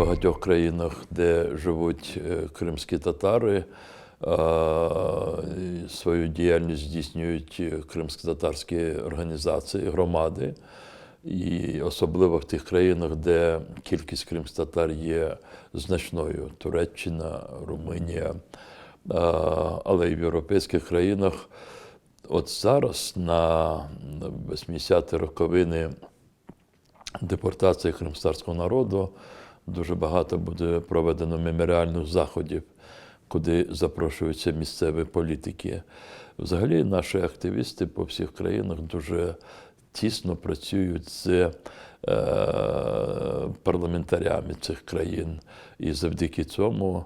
багатьох країнах, де живуть е, кримські татари. Свою діяльність здійснюють е, кримсько-татарські організації, громади. І особливо в тих країнах, де кількість кримсько-татар є значною Туреччина, Румунія, але й в європейських країнах. От зараз на 80-ті роковини депортації кримстарського народу дуже багато буде проведено меморіальних заходів, куди запрошуються місцеві політики. Взагалі, наші активісти по всіх країнах дуже тісно працюють з е, парламентарями цих країн. І завдяки цьому,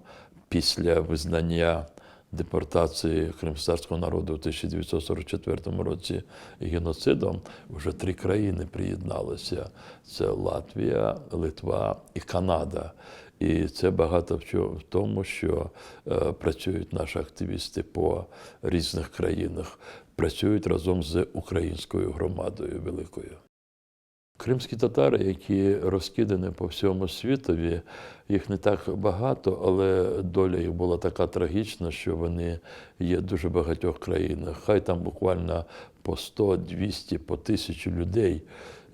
після визнання депортації кримстарського народу у 1944 році геноцидом, вже три країни приєдналися: це Латвія, Литва і Канада. І це багато в тому, що е, працюють наші активісти по різних країнах, працюють разом з українською громадою великою. Кримські татари, які розкидані по всьому світові, їх не так багато, але доля їх була така трагічна, що вони є в дуже багатьох країнах. Хай там буквально по 100, 200, по тисячу людей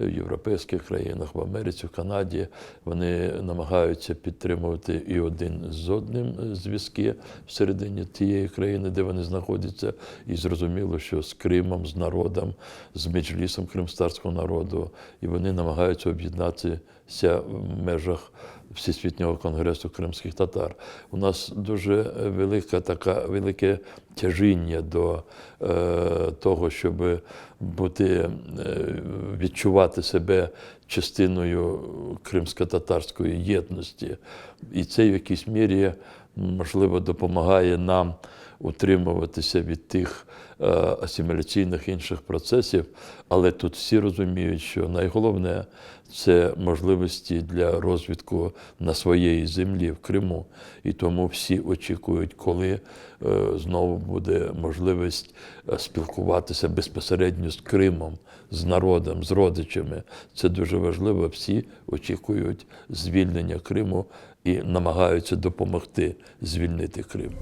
в європейських країнах, в Америці, в Канаді. Вони намагаються підтримувати і один з одним зв'язки всередині тієї країни, де вони знаходяться. І зрозуміло, що з Кримом, з народом, з меджлісом кримстарського народу, і вони намагаються об'єднатися в межах Всесвітнього конгресу кримських татар. У нас дуже велика така велике тяжіння до е, того, щоб бути е, відчувати себе частиною кримсько-татарської єдності. І це в якійсь мірі можливо допомагає нам утримуватися від тих е, асиміляційних інших процесів, але тут всі розуміють, що найголовне це можливості для розвитку на своєї землі в Криму. І тому всі очікують, коли е, знову буде можливість е, спілкуватися безпосередньо з Кримом, з народом, з родичами. Це дуже важливо. Всі очікують звільнення Криму і намагаються допомогти звільнити Крим.